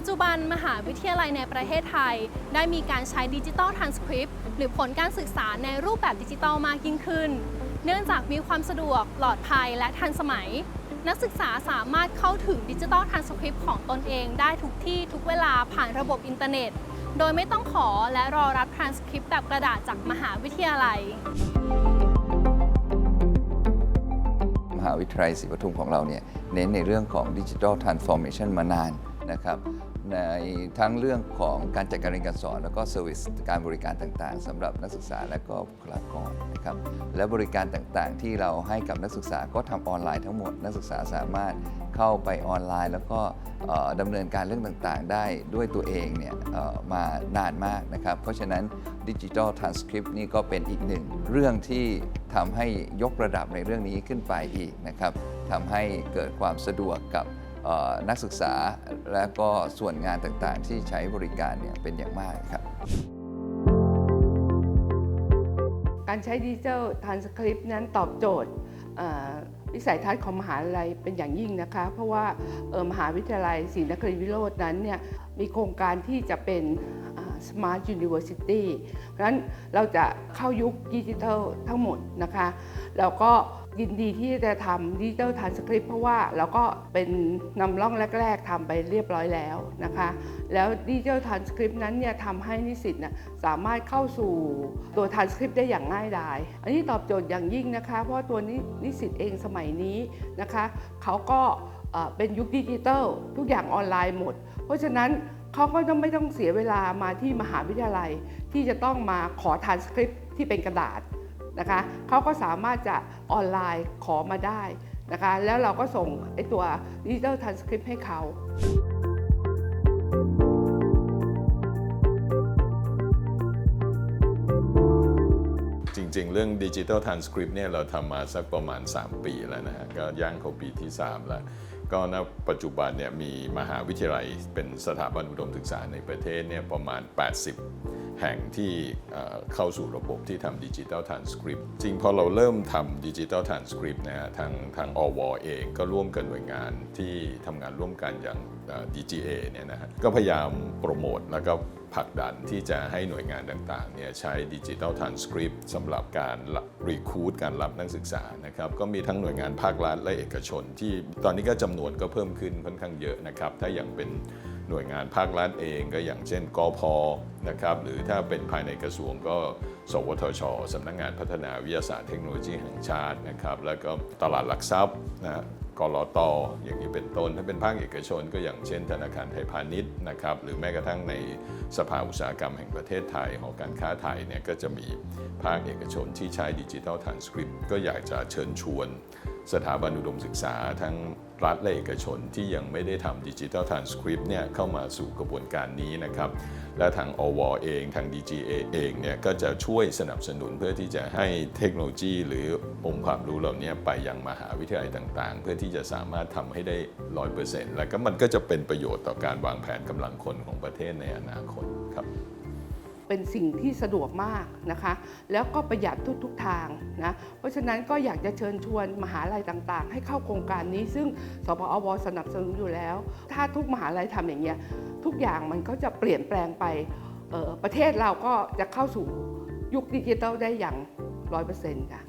ปัจจุบันมหาวิทยาลัยในประเทศไทย ได้มีการใช้ดิจิ t a ลทรานสคริปต์หรือผลการศึกษาในรูปแบบดิจิทัลมากยิ่งขึ้น เนื่องจากมีความสะดวกปลอดภัยและทันสมัย นักศึกษาสามารถเข้าถึงดิจิ t a ลทรานสคริปต์ของตนเองได้ทุกที่ทุกเวลาผ่านระบบอินเทอร์เน็ต โดยไม่ต้องขอและรอรับทรานสคริปต์แบบกระดาษจากมหาวิทยาลัยมหาวิทยาลัยศรีปทุมของเราเนี่ยเน้นในเรื่องของดิจิทัลทรานส์ฟอร์เมชันมานานนะครับ ในทั้งเรื่องของการจัดการเรียนการสอน แล้วก็เซอร์วิสการบริการต่างๆสำหรับนักศึกษาและก็บุคลากรนะครับและบริการต่างๆ ที่เราให้กับนักศึกษาก็ทำออนไลน์ทั้งหมด นักศึกษาสามารถเข้าไปออนไลน์ แล้วก็เอ่อดำเนินการเรื่องต่างๆ ได้ด้วยตัวเองเนี่ยมานานมากนะครับ เพราะฉะนั้นดิจิทัลทรานสคริปต์นี่ก็เป็นอีกหนึ่งเรื่องที่ทำให้ยกระดับในเรื่องนี้ขึ้นไปอีกนะครับทำให้เกิดความสะดวกกับ นักศึกษาและก็ส่วนงานต่างๆ ที่ใช้บริการเนี่ยเป็นอย่างมากครับ การใช้ดิจิทัลทรานสคริปต์นั้นตอบโจทย์วิสัยทัศน์ของมหาลัยเป็นอย่างยิ่งนะคะ เพราะว่าเออมหาวิทยาลัยศรีนครินทรวิโรจน์นั้นเนี่ยมีโครงการที่จะเป็นอ่า Smart University เพราะฉะนั้นเราจะเข้ายุคดิจิทัลทั้งหมดนะคะ แล้วก็ ยินดีที่จะทำดิจิทัลทรานสคริปต์เพราะว่าเราก็เป็นนำร่องแรก ๆทำไปเรียบร้อยแล้วนะคะ แล้วดิจิทัลทรานสคริปต์นั้นเนี่ยทำให้นิสิตนะสามารถเข้าสู่ตัวทรานสคริปต์ได้อย่างง่ายดาย อันนี้ตอบโจทย์อย่างยิ่งนะคะ เพราะตัวนินิสิตเองสมัยนี้นะคะเขาก็เป็นยุคดิจิทัลทุกอย่างออนไลน์หมด เพราะฉะนั้นเขาก็ต้องไม่ต้องเสียเวลามาที่มหาวิทยาลัย ที่จะต้องมาขอทรานสคริปต์ที่เป็นกระดาษ นะคะเขาก็สามารถจะออนไลน์ขอมาได้นะคะแล้วเราก็ส่งไอตัวดิจิทัลทรานสคริปต์ให้เขาจริงๆ เรื่องดิจิ t a ลท r านสคริปต์เนี่ยเราทำมาสักประมาณ 3 ปีแล้วนะฮะก็ย่างเข้าปีที่ 3 แล้ว ก็ณปัจจุบันเนี่ยมีมหาวิทยาลัยเป็นสถาบันอุดมศึกษาในประเทศเนี่ยประมาณ 80 แห่งที่เข้าสู่ระบบที่ทำดิจิ t a ลท r านสคริปต์จริงพอเราเริ่มทำดิจิ t a ลท r านสคริปต์นะฮะทางทางอวเองก็ร่วมกันหน่วยงานที่ทำงานร่วมกันอย่าง DGA เนี่ยนะฮะก็พยายามโปรโมทแล้วก็ผลักดันที่จะให้หน่วยงานต่างๆเนี่ยใช้ดิจิ t a ลท r านสคริปต์สำหรับการรีคูดการรับนักศึกษานะครับก็มีทั้งหน่วยงานภาครัฐและเอกชน ที่ตอนนี้ก็จำนวนก็เพิ่มขึ้นค่อนข้างเยอะนะครับถ้าอย่างเป็น หน่วยงานภาครัฐเองก็อย่างเช่นกพนะครับหรือถ้าเป็นภายในกระทรวงก็ สวทชสำนักงานพัฒนาวิทยาศาสตร์เทคโนโลยีแห่งชาตินะครับแล้วก็ตลาดหลักทรัพย์นะกรอตอย่างนี้เป็นต้นถ้าเป็นภาคเอกชน ก็อย่างเช่น ธนาคารไทยพาณิชย์นะครับหรือแม้กระทั่งในสภาอุตสาหกรรมแห่งประเทศไทยหอการค้าไทยเนี่ยก็จะมีภาคเอกชนที่ใช้ดิจิทัลทรานสคริปต์ก็อยากจะเชิญชวน สถาบันอุดมศึกษาทั้งรัฐและเอกชนที่ยังไม่ได้ทำดิจิทัลทรานสคริปต์เนี่ยเข้ามาสู่กระบวนการนี้นะครับ และทางอวเองทาง DGA เองเนี่ยก็จะช่วยสนับสนุนเพื่อที่จะให้เทคโนโลยี หรือองค์ความรู้เหล่านี้ไปยังมหาวิทยาลัยต่างๆ เพื่อที่จะสามารถทำให้ได้ 100%แล้วก็มันก็จะเป็นประโยชน์ต่อการวางแผนกำลังคนของประเทศในอนาคตครับ เป็นสิ่งที่สะดวกมากนะคะ แล้วก็ประหยัดทุกๆทางนะเพราะฉะนั้นก็อยากจะเชิญชวนมหาลัยต่างๆ ให้เข้าโครงการนี้ ซึ่งสพอวสนับสนุนอยู่แล้ว ถ้าทุกมหาลัยทำอย่างเงี้ยทุกอย่างมันก็จะเปลี่ยนแปลงไปประเทศเราก็จะเข้าสู่ยุคดิจิทัลได้อย่างร้อยเปอร์เซ็นต์ค่ะ